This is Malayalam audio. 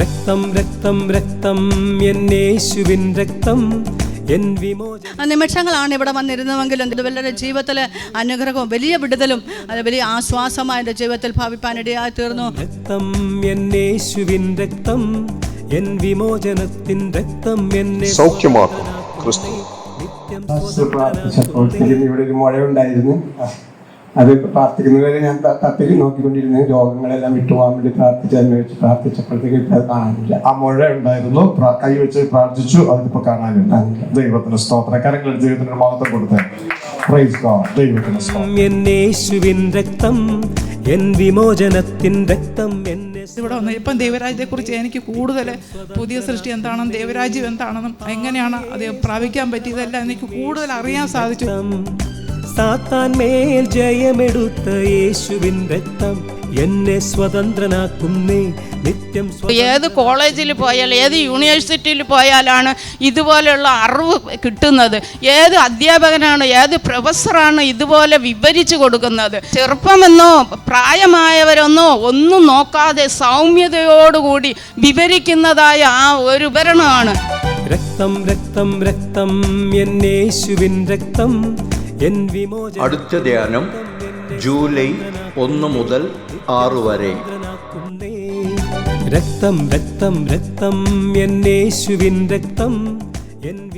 രക്തം രക്തം രക്തം എന്നേശുവിൻ രക്തം എൻ വിമോചന. നിമിഷങ്ങളാണ് ഇവിടെ വന്നിരുന്നുവെങ്കിലും ഇതുവരുടെ ജീവിതത്തിൽ അനുഗ്രഹവും വലിയ വിടുതലും അത് വലിയ ആശ്വാസമായ എന്റെ ജീവിതത്തിൽ ഭാവിപ്പാനിടയായി തീർന്നു. രക്തം എന്നേശുവിൻ രക്തം എൻ വിമോചനത്തിൻ രക്തം എന്നെ സൗഖ്യമാക്കും ക്രിസ്തു. ഇവിടെ ഒരു മുഴയുണ്ടായിരുന്നു. അത് പ്രാർത്ഥിക്കുന്നവരെ ഞാൻ തത്തിൽ നോക്കിക്കൊണ്ടിരുന്ന. രോഗങ്ങളെല്ലാം വിട്ടുപോകാൻ വേണ്ടി പ്രാർത്ഥിച്ചു അന്വേഷിച്ച് പ്രാർത്ഥിച്ചപ്പോഴത്തേക്ക് ഇപ്പം അത് കാണാനില്ല ആ മുഴ ഉണ്ടായിരുന്നു. കൈ വെച്ച് പ്രാർത്ഥിച്ചു. അതിപ്പോ കാണാനില്ല. ദൈവത്തിന് സ്തോത്ര. കരങ്ങളിൽ ദൈവത്തിന് മഹത്വം കൊടുത്തേ. പ്രൈസ് ഗോഡ് ദൈവത്തിന് സ്തോത്രം. എന്നേശുവിൻ രക്തം എൻ വിമോചനത്തിൻ രക്തം എന്നെ ഇവിടെ വന്ന് ഇപ്പം ദൈവരാജ്യത്തെക്കുറിച്ച് എനിക്ക് കൂടുതൽ പുതിയ സൃഷ്ടി എന്താണെന്നും ദൈവരാജ്യം എന്താണെന്നും എങ്ങനെയാണ് അത് പ്രാപിക്കാൻ പറ്റിയതെല്ലാം എനിക്ക് കൂടുതൽ അറിയാൻ സാധിച്ചു. സാത്താൻ മേൽ ജയമെടുത്ത യേശുവിൻ രക്തം എന്നെ സ്വതന്ത്രനാക്കുന്നേ. നിത്യം ഏത് കോളേജിൽ പോയാൽ ഏത് യൂണിവേഴ്സിറ്റിയിൽ പോയാലാണ് ഇതുപോലെയുള്ള അറിവ് കിട്ടുന്നത്? ഏത് അധ്യാപകനാണ് ഏത് പ്രൊഫസറാണ് ഇതുപോലെ വിവരിച്ചു കൊടുക്കുന്നത്? ചെറുപ്പമെന്നോ പ്രായമായവരെന്നോ ഒന്നും നോക്കാതെ സൗമ്യതയോടുകൂടി വിവരിക്കുന്നതായ ആ ഒരു ഭരണമാണ് രക്തം രക്തം രക്തം എന്നേശുവിൻ രക്തം അടുത്ത ധ്യാനം ജൂലൈ ഒന്ന് മുതൽ ആറ് വരെ. രക്തം രക്തം രക്തം എന്നേശുവിൻ രക്തം എൻ